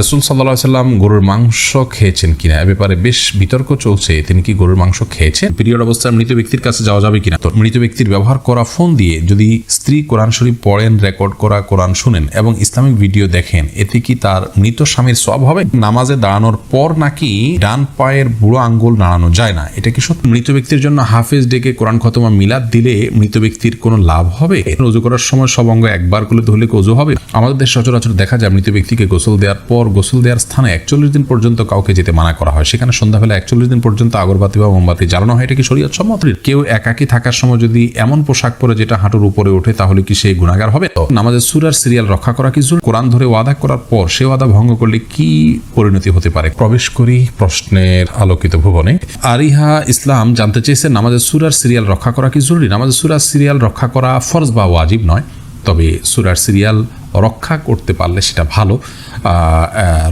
রসুল সাল্লাহ সাল্লাম গরুর মাংস খেয়েছেন কিনা? এ ব্যাপারে বেশ বিতর্ক চলছে। তিনি কি গরুর মাংস খেয়েছেন? পিরিয়ড অবস্থায় মৃত ব্যক্তির কাছে যাওয়া যাবে কিনা? তো মৃত ব্যক্তির ব্যবহার করা ফোন দিয়ে যদি স্ত্রী কোরআন শরীফ পড়েন রেকর্ড করা কোরআন শুনেন এবং ইসলামিক ভিডিও দেখেন এতে কি তার মৃত স্বামীর সব হবে? নামাজে দাঁড়ানোর পর নাকি ডান পায়ের বুড়ো আঙ্গুল নাড়ানো যায় না? এটা কি সত্যি? মৃত ব্যক্তির জন্য হাফেজ ডেকে কোরআন খতমা মিলাদ দিলে মৃত ব্যক্তির কোনো লাভ হবে? অজু করার সময় সব অঙ্গ একবার করলে ধরলে কি অজু হবে? আমাদের দেশ সচরাচর দেখা যায় মৃত ব্যক্তিকে গোসল দেওয়ার পর গোসল দেওয়ার স্থানে একচল্লিশ দিন পর্যন্ত কাউকে যেতে মানা করা হয়। সেখানে সন্ধ্যাবেলা একচল্লিশ দিন পর্যন্ত আগরবাতি বা মোমবাতি জ্বালানো হয়। এটা কি শরীয়ত সম্মত? কেউ একাকি থাকার সময় যদি এমন পোশাক পরে যেটা হাঁটুর উপরে ওঠে, তাহলে কি সে গুণাগার হবে? তো নামাজের সুরার সিরিয়াল রক্ষা করা কি জরুরি? কোরআন ধরে ওয়াদা করার পর সে ওয়াদা ভঙ্গ করলে কি পরিণতি হতে পারে? প্রবেশ করি প্রশ্নের আলোকিত ভুবনে। আরিহা ইসলাম জানতে চেয়েছেন নামাজের সুরার সিরিয়াল রক্ষা করা কি জরুরি? নামাজের সুরার সিরিয়াল রক্ষা করা ফরজ বা ওয়াজিব নয়। তবে সুরার সিরিয়াল রক্ষা করতে পারলে সেটা ভালো।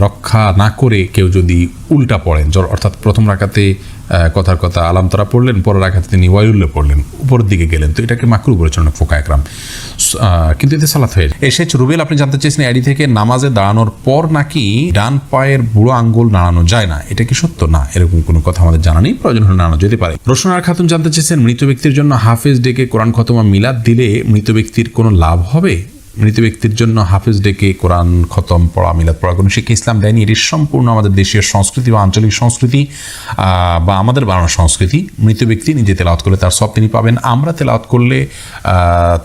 রক্ষা না করে কেউ যদি উল্টা পড়েন অর্থাৎ প্রথম রাখাতে কথার কথা আলাম তারা পড়লেন, পরের রাখাতে তিনি ওয়াইউল্লে পড়লেন, উপরের দিকে গেলেন। তো এটাকে মাকরু বলেছেন ফোকা একরাম। কিন্তু এতে সালাত হয়ে এসেছ রুবেল, আপনি জানতে চেয়েছেন এডি থেকে নামাজে দাঁড়ানোর পর নাকি ডান পায়ের বুড়ো আঙ্গুল নাড়ানো যায় না? এটা কি সত্য? না, এরকম কোনো কথা আমাদের জানা নেই, প্রয়োজন হলে নাড়ানো যেতে পারে। রোশনার খাতুন জানতে চেয়েছেন মৃত ব্যক্তির জন্য হাফেজ ডেকে কোরআন খতমা মিলাদ দিলে মৃত ব্যক্তির কোনো লাভ হবে? মৃত ব্যক্তির জন্য হাফেজ ডেকে কোরআন খতম পড়া, মিলাদ পড়া। কোনো শিক্ষা ইসলাম দেয়নি। এটি সম্পূর্ণ আমাদের দেশীয় সংস্কৃতি বা আঞ্চলিক সংস্কৃতি বা আমাদের বানানো সংস্কৃতি। মৃত ব্যক্তি নিজে তেলাওয়াত করলে তার সব তিনি পাবেন। আমরা তেলাওয়াত করলে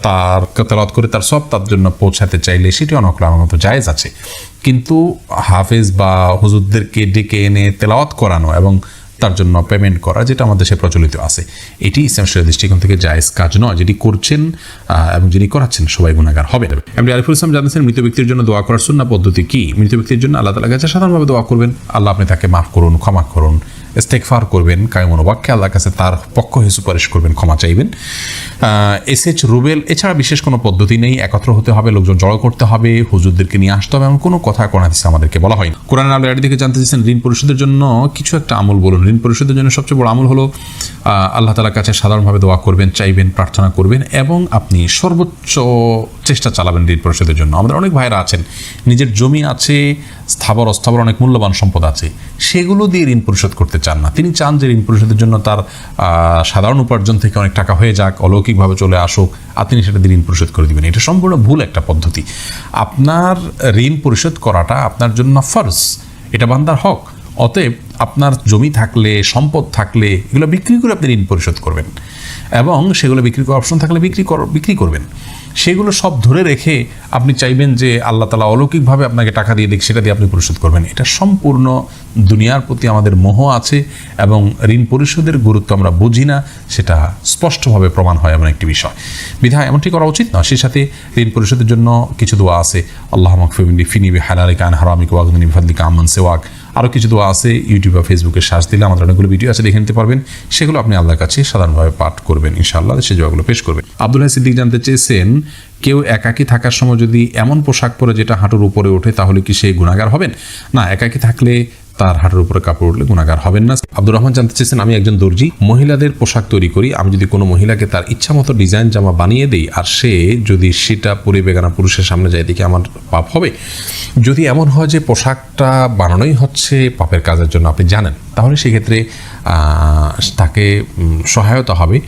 তার, তেলাওয়াত করে তার সব তার জন্য পৌঁছাতে চাইলে সেটি অনেক আমার মতো জায়েজ আছে। কিন্তু হাফেজ বা হুজুরদেরকে ডেকে এনে তেলাওয়াত করানো এবং তার জন্য পেমেন্ট করা, যেটা আমাদের দেশে প্রচলিত আছে। এটি ইসলাম শরীর দৃষ্টিকোণ থেকে জায়েজ কাজ নয়, যেটি করছেন এবং যিনি করাচ্ছেন, সবাই গুণাগার হবে। এমনি আরিফুল ইসলাম জানিয়েছেন মৃত ব্যক্তির জন্য দোয়া করার সুন্না পদ্ধতি কি? মৃত ব্যক্তির জন্য আল্লাহ তালা কাছে সাধারণভাবে দোয়া করবেন। আল্লাহ আপনি তাকে মাফ করুন, ক্ষমা করুন ইস্তেকফার করবেন কায়মন বাক্যে আল্লাহর কাছে তার পক্ষ হয়ে সুপারিশ করবেন, ক্ষমা চাইবেন। এস এইচ রুবেল, এছাড়া বিশেষ কোনো পদ্ধতি নেই, একত্র হতে হবে, লোকজন জড়ো করতে হবে, হুজুরদেরকে নিয়ে আসতে হবে, এমন কোনো কথা কোরআন আমাদেরকে বলা হয় কোরআন আলো এর দিকে জানতে চাইছেন, ঋণ পরিশোধের জন্য কিছু একটা আমল বলুন। ঋণ পরিশোধের জন্য সবচেয়ে বড় আমল হলো আল্লাহ তালার কাছে সাধারণভাবে দোয়া করবেন, চাইবেন, প্রার্থনা করবেন, এবং আপনি সর্বোচ্চ চেষ্টা চালাবেন ঋণ পরিশোধের জন্য। আমাদের অনেক ভাইরা আছেন, নিজের জমি আছে, স্থাবর, অস্থাবর অনেক মূল্যবান সম্পদ আছে, সেগুলো দিয়ে ঋণ পরিশোধ করতে চান। না। তিনি চান যে ঋণ পরিশোধের জন্য তার সাধারণ উপার্জন থেকে অনেক টাকা হয়ে যাক, অলৌকিকভাবে চলে আসুক, আর তিনি সেটা দিয়ে ঋণ পরিশোধ করে দেবেন। এটা সম্পূর্ণ ভুল একটা পদ্ধতি। আপনার ঋণ পরিশোধ করাটা আপনার জন্য ফরজ, এটা বান্দার হক। অতএব আপনার জমি থাকলে, সম্পদ থাকলে, এগুলো বিক্রি করে আপনি ঋণ পরিশোধ করবেন। এবং সেগুলো বিক্রি করার অপশন থাকলে বিক্রি কর, বিক্রি করবেন। সেগুলো সব ধরে রেখে আপনি চাইবেন যে আল্লাহ তালা অলৌকিকভাবে আপনাকে টাকা দিয়ে দিক, সেটা দিয়ে আপনি পরিশোধ করবেন। এটা সম্পূর্ণ দুনিয়ার প্রতি আমাদের মোহ আছে এবং ঋণ পরিশোধের গুরুত্ব আমরা বুঝি না, সেটা স্পষ্টভাবে প্রমাণ হয় এমন একটি বিষয়। বিধায় এমনটি করা উচিত না সে সাথে ঋণ পরিশোধের জন্য কিছু দোয়া আছে। আল্লাহ মকফিবিন ফিনিবি হালালিকা আন হারামিক ওয়াগনি ফাদলিকা আমান সেওয়াক। আরও কিছু দোয়া আছে। ইউটিউব বা ফেসবুকে সার্চ দিলে আমাদের অনেকগুলো ভিডিও আছে, দেখে নিতে পারবেন। সেগুলো আপনি আল্লাহর কাছে সাধারণভাবে পাঠ করবেন, ইনশাআল্লাহ সে জবাগুলো পেশ করবেন আব্দুল্লাহ সিদ্দিক জানতে চেয়েছেন, কেউ একাকি থাকার সময় যদি এমন পোশাক পরে যেটা হাঁটুর উপরে ওঠে, তাহলে কি সে গুণাগার হবেন? না, একাকি থাকলে তার হাঁটুর উপরে কাপড় উঠলে গুণাগার হবেন না। আব্দুর রহমান জানতে চেয়েছেন, আমি একজন দর্জি, মহিলাদের পোশাক তৈরি করি, আমি যদি কোনো মহিলাকে তার ইচ্ছা মতো ডিজাইন জামা বানিয়ে দিই, আর সে যদি সেটা পরে বেগানা পুরুষের সামনে যায়, দেখে আমার পাপ হবে। যদি এমন হয় যে পোশাকটা বানানোই হচ্ছে পাপের কাজের জন্য, আপনি জানেন, তাহলে সেক্ষেত্রে তাকে সহায়তা হবে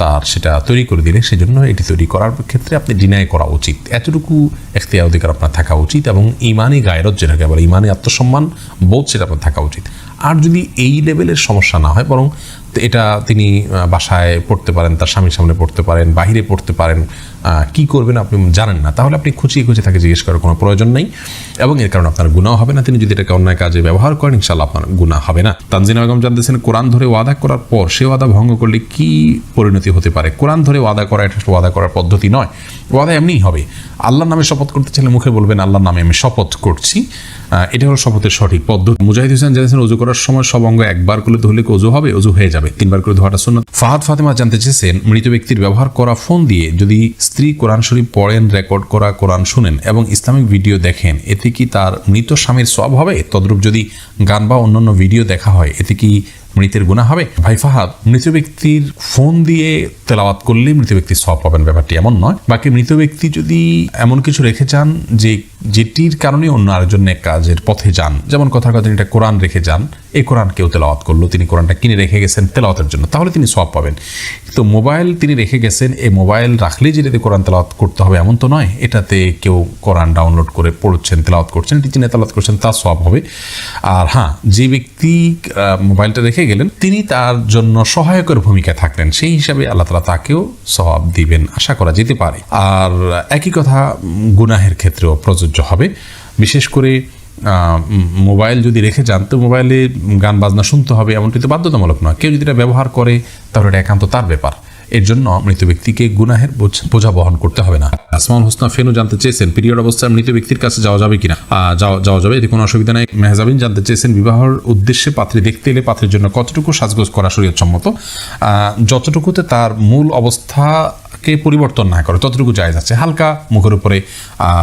তার সেটা তৈরি করে দিলে সেজন্য এটি তৈরি করার ক্ষেত্রে আপনি ডিনাই করা উচিত। এতটুকু এখতিয়ার অধিকার আপনার থাকা উচিত এবং ইমানই গায়রত যেটাকে আবার ইমানই আত্মসম্মান বোধ সেটা আপনার থাকা উচিত। আর যদি এই লেভেলের সমস্যা না হয়, বরং এটা তিনি বাসায় পড়তে পারেন, তার স্বামীর সামনে পড়তে পারেন, বাহিরে পড়তে পারেন কি করবেন আপনি জানেন না। তাহলে আপনি খুঁচিয়ে খুঁচিয়ে তাকে জিজ্ঞেস করার কোনো প্রয়োজন নেই। এবং এর কারণে আপনার গুণাও হবে না। তিনি যদি এটাকে অন্যায় কাজে ব্যবহার করেন ইনশাল্লাহ আপনার গুণা হবে না। তানজিনা বেগম জানতেছেন, কোরআন ধরে ওয়াদা করার পর সে ওয়াদা ভঙ্গ করলে কি পরিণতি হতে পারে? কোরআন ধরে ওয়াদা করা এটা ওয়াদা করার পদ্ধতি নয়। ওয়াদা এমনিই হবে। আল্লাহর নামে শপথ করতে চাইলে মুখে বলবেন, আল্লাহর নামে আমি শপথ করছি। এটা হলো শপথের সঠিক পদ্ধতি। মুজাহিদ হোসেন জানিয়েছেন অজু করার সময় সব অঙ্গ একবার করলে ধরলে অজু হবে? অজু হয়ে যাবে। তিনবার করে ধোয়াটা শূন্য ফাহাদ ফাতেমা জানতে চেয়েছেন, মৃত ব্যক্তির ব্যবহার করা ফোন দিয়ে যদি স্ত্রী কোরআন শরীফ পড়েন, রেকর্ড করা, কোরআন শুনেন এবং ইসলামিক ভিডিও দেখেন, এতে কি তার মৃত স্বামীর সব হবে? তদ্রূপ যদি গান বা অন্যান্য ভিডিও দেখা হয়, এতে কি মৃতের গুণা হবে। ভাই ফাহাদ, মৃত ব্যক্তির ফোন দিয়ে তেলাওয়াত করলে মৃত ব্যক্তি সব পাবেন। ব্যাপারটি এমন নয়। বাকি মৃত ব্যক্তি যদি এমন কিছু রেখে যান যে যেটির কারণে অন্য আরেকজনের কাজের পথে যান, যেমন কথার কথা তিনি একটা কোরআন রেখে যান, এই কোরআন কেউ তেলাওয়াত করল, তিনি কোরআনটা কিনে রেখে গেছেন তেলাওয়াতের জন্য, তাহলে তিনি সব পাবেন। তো মোবাইল তিনি রেখে গেছেন, এই মোবাইল রাখলেই যেটাতে কোরআন তেলাওয়াত করতে হবে এমন তো নয়, এটাতে কেউ কোরআন ডাউনলোড করে পড়ছেন, তেলাওয়াত করছেন, এটি চিনে তেলাওয়াত করছেন তা সব হবে। আর হ্যাঁ যে ব্যক্তি মোবাইলটা রেখে গেলেন, তিনি তার জন্য সহায়কের ভূমিকা থাকলেন। সেই হিসাবে আল্লাহ তালা তাকেও সবাব দিবেন আশা করা যেতে পারে। আর একই কথা, গুনাহের ক্ষেত্রেও প্রযোজ্য হবে। বিশেষ করে মোবাইল যদি রেখে যান, তো মোবাইলে গান বাজনা শুনতে হবে, এমনটি তো বাধ্যতামূলক নয়। কেউ যদি এটা ব্যবহার করে, তাহলে এটা একান্ত তার ব্যাপার। এর জন্য মৃত ব্যক্তিকে গুনাহের বোঝ- বহন করতে হবে না। আসমান হোসনা ফেনু জানতে চেয়েছেন, পিরিয়ড অবস্থায় মৃত ব্যক্তির কাছে যাওয়া যাবে কিনা? যাওয়া যাবে, এতে কোনো অসুবিধা নেই। মেহজাবিন জানতে চেয়েছেন, বিবাহর উদ্দেশ্যে পাত্রী দেখতে এলে পাত্রের জন্য কতটুকু সাজগোজ করা শরীয়ত সম্মত যতটুকুতে তার মূল অবস্থাকে পরিবর্তন না করে, ততটুকু জায়জ আছে। হালকা মুখের উপরে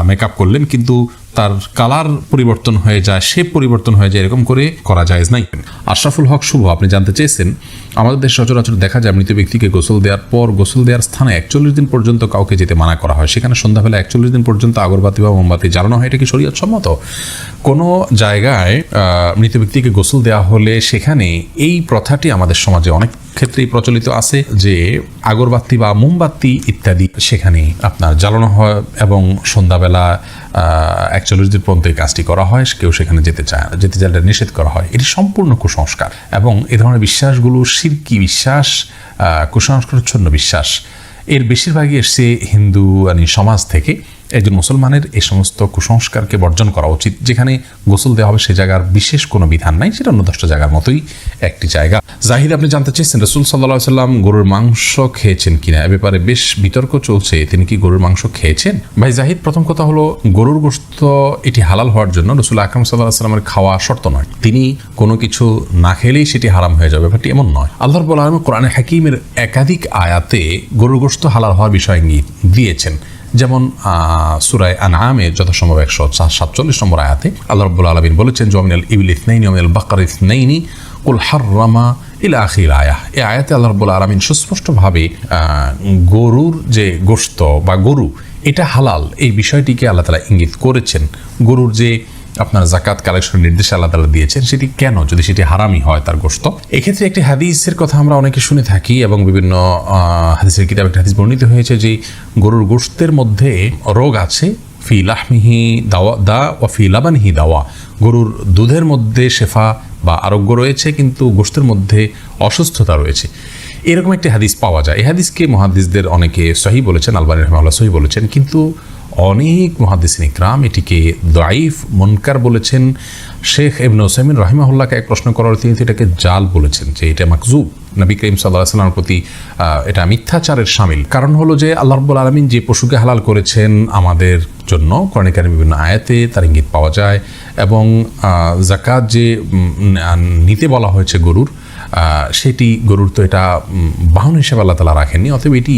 মেকআপ করলেন, কিন্তু তার কালার পরিবর্তন হয়ে যায় শেপ পরিবর্তন হয়ে যায়, এরকম করে করা যায় নাই। আশরাফুল হক শুভ, আপনি জানতে চেয়েছেন, আমাদের দেশ সচরাচর দেখা যায় মৃত ব্যক্তিকে গোসল দেওয়ার পর গোসল দেওয়ার স্থানে একচল্লিশ দিন পর্যন্ত কাউকে যেতে মানা করা হয়। সেখানে সন্ধ্যাবেলা একচল্লিশ দিন পর্যন্ত আগরবাতি বা মোমবাতি জ্বালানো হয়, এটা কি শরীয়ত সম্মত? কোনো জায়গায় মৃত ব্যক্তিকে গোসল দেওয়া হলে সেখানে এই প্রথাটি আমাদের সমাজে অনেক ক্ষেত্রেই প্রচলিত আছে যে আগরবাতি বা মোমবাতি ইত্যাদি সেখানে আপনার জ্বালানো হয় এবং সন্ধ্যাবেলা একচল্লিশ দিন পর্যন্ত এই কাজটি করা হয়। কেউ সেখানে যেতে চায় যেতে চাইলে নিষেধ করা হয়। এটি সম্পূর্ণ কুসংস্কার এবং এ ধরনের বিশ্বাসগুলো সিরকি বিশ্বাস কুসংস্কারচ্ছন্ন বিশ্বাস। এর বেশিরভাগই এসছে হিন্দু আনি সমাজ থেকে। একজন মুসলমানের এই সমস্ত কুসংস্কারকে বর্জন করা উচিত, যেখানে গোসল দেওয়া হবে সে জায়গার বিশেষ কোনো বিধান নাই, সেটা অন্য দশটা জায়গার মতোই একটি জায়গা। জাহিদ, আপনি জানতে চেয়েছেন রসুল সাল্লাহ সাল্লাম গরুর মাংস খেয়েছেন কিনা? এ ব্যাপারে বেশ বিতর্ক চলছে, তিনি কি গরুর মাংস খেয়েছেন? ভাই জাহিদ, প্রথম কথা হলো গরুর গোস্ত এটি হালাল হওয়ার জন্য রসুল আকরম সাল্লাহ সাল্লামের খাওয়া শর্ত নয়। তিনি কোনো কিছু না খেলেই সেটি হারাম হয়ে যাবে, ব্যাপারটি এমন নয়। আল্লাহর বলা কোরআনে হাকিমের একাধিক আয়াতে গরুর গোস্ত হালাল হওয়ার বিষয় দিয়েছেন। যেমন সুরায় আনআমে যথাসম্ভব একশো সাতচল্লিশ নম্বর আয়াতে আল্লাহ রব্বুল আলমিন বলেছেন জমিনাল ইবিল ইসনাইনি অমিনাল বাকার ইসনাইনি, কুল হাররামা ইলা আখির আয়া এ আয়াতে আল্লাহ রব্বুল আলমিন সুস্পষ্টভাবে গরুর যে গোস্ত বা গরু, এটা হালাল। এই বিষয়টিকে আল্লাহ তালা ইঙ্গিত করেছেন। গরুর যে আপনার জাকাত কালেকশনের নির্দেশ আল্লাহ তালা দিয়েছেন, সেটি কেন? যদি সেটি হারামি হয় তার গোস্ত এক্ষেত্রে একটি হাদিসের কথা আমরা অনেকে শুনে থাকি এবং বিভিন্ন হাদিসের কিতাব একটা হাদিস বর্ণিত হয়েছে যে গরুর গোস্তের মধ্যে রোগ আছে, ফি লাহমিহি দাওয়া, দা ও ফি লাবানহি দাওয়া। গরুর দুধের মধ্যে শেফা বা আরোগ্য রয়েছে, কিন্তু গোস্তের মধ্যে অসুস্থতা রয়েছে। এরকম একটি হাদিস পাওয়া যায়। এই হাদিসকে মহাদিসদের অনেকে সহি বলেছেন, আলবানী রহমাল্লাহ সহি বলেছেন, কিন্তু অনেক মহাদিসিন ইকরাম এটিকে দাইফ মনকার বলেছেন। শেখ এবনে ওসাইমিন রহিমাহুল্লাহকে এক প্রশ্ন করার তিনি এটাকে জাল বলেছেন যে এটা মাকজুব নবী করিম সাল্লাহ সাল্লামের প্রতি এটা মিথ্যাচারের সামিল। কারণ হলো যে আল্লাহ রব্বুল আলমিন যে পশুকে হালাল করেছেন আমাদের জন্য কর্ণিকার বিভিন্ন আয়াতে তার ইঙ্গিত পাওয়া যায় এবং জাকাত যে নিতে বলা হয়েছে গরুর সেটি গরুর তো এটা বাহন হিসেবে আল্লাহ তালা রাখেননি, অতএব এটি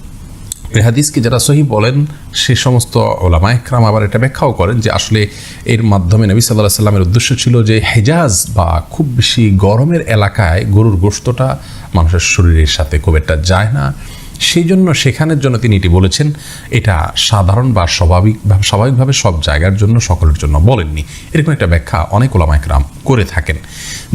এই হাদিসকে যারা সহি বলেন, সে সমস্ত ওলামা একরাম আবার এটা ব্যাখ্যাও করেন যে আসলে এর মাধ্যমে নবী সাল্লাহ সাল্লামের উদ্দেশ্য ছিল যে হেজাজ বা খুব বেশি গরমের এলাকায় গরুর গোস্তটা মানুষের শরীরের সাথে খুব একটা যায় না। সেই জন্য সেখানের জন্য তিনি এটি বলেছেন, এটা সাধারণ বা স্বাভাবিক স্বাভাবিকভাবে সব জায়গার জন্য সকলের জন্য বলেননি। এরকম একটা ব্যাখ্যা অনেক ওলামা একরাম করে থাকেন।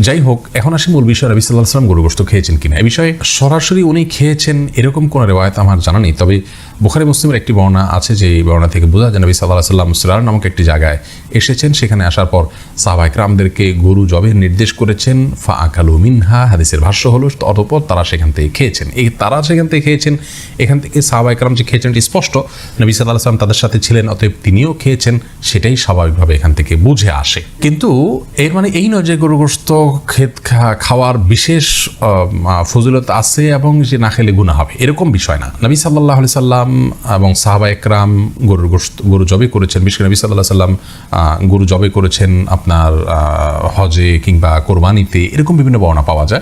যাই হোক, এখন আসি মূল বিষয়। নবী সাল্লাহ সাল্লাম গরু গোস্ত খেয়েছেন কিনা? এই বিষয়ে সরাসরি উনি খেয়েছেন এরকম কোনো রেওয়ায়ত আমার জানা নেই, তবে বুখারি মুসলিমের একটি বর্ণনা আছে যে এই বর্ণনা থেকে বোঝা যায় নবী সাল্লাহ সাল্লাম সিরার নামক একটি জায়গায় এসেছেন। সেখানে আসার পর সাহবাইকরামদেরকে গরু জবের নির্দেশ করেছেন ফা আকালু মিনহা, হাদিসের ভাষ্য হলো, অতপর তারা সেখান থেকে খেয়েছেন। এই তারা সেখান থেকে খেয়েছেন এখান থেকে সাহাবা একরাম যে খেয়েছেন স্পষ্ট, নবী সাল্লাহ সাল্লাম তাদের সাথে ছিলেন, অতএব তিনিও খেয়েছেন, সেটাই স্বাভাবিকভাবে এখান থেকে বুঝে আসে। কিন্তু এর মানে এই নয় যে গরুগ্রস্ত খা- খাওয়ার বিশেষ ফজিলত আছে এবং যে না খেলে গুণা হবে, এরকম বিষয় না। নবী সাল্লাহ আলি সাল্লাম এবং সাহাবা একরাম গরুর গরু জবে করেছেন, বিশেষ নবী সাল্লাহ সাল্লাম গরু জবে করেছেন আপনার হজে কিংবা কোরবানিতে, এরকম বিভিন্ন বর্ণনা পাওয়া যায়।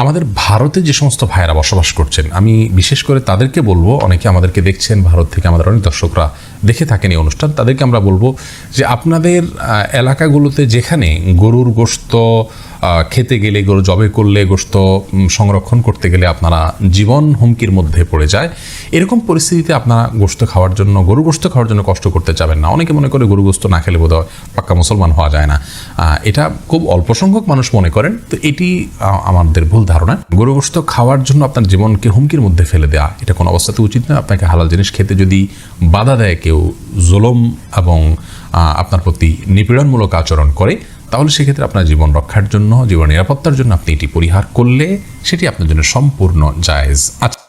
আমাদের ভারতে যে সমস্ত ভাইয়েরা বসবাস করছেন, আমি বিশেষ করে তাদেরকে বলব, অনেকে আমাদেরকে দেখছেন, ভারত থেকে আমাদের অনেক দর্শকরা দেখে থাকেন এই অনুষ্ঠান, তাদেরকে আমরা বলব যে আপনাদের এলাকাগুলোতে যেখানে গরুর গোস্ত খেতে গেলে, গরু জবে করলে গোস্ত সংরক্ষণ করতে গেলে আপনারা জীবন হুমকির মধ্যে পড়ে যায়, এরকম পরিস্থিতিতে আপনারা গোস্ত খাওয়ার জন্য গরু গোস্ত খাওয়ার জন্য কষ্ট করতে চাবেন না। অনেকে মনে করে গরু গোস্ত না খেলে বোধ পাক্কা মুসলমান হওয়া যায় না। এটা খুব অল্প সংখ্যক মানুষ মনে করেন, তো এটি আমাদের ভুল ধারণা। গরু গোস্ত খাওয়ার জন্য আপনার জীবনকে হুমকির মধ্যে ফেলে দেওয়া এটা কোনো অবস্থাতে উচিত নয় আপনাকে হালাল জিনিস খেতে যদি বাধা দেয়, কেউ জোলম এবং আপনার প্রতি নিপীড়নমূলক আচরণ করে, তাহলে সেক্ষেত্রে আপনার জীবন রক্ষার জন্য, জীবন নিরাপত্তার জন্য আপনি এটি পরিহার করলে সেটি আপনার জন্য সম্পূর্ণ জায়েজ আচ্ছা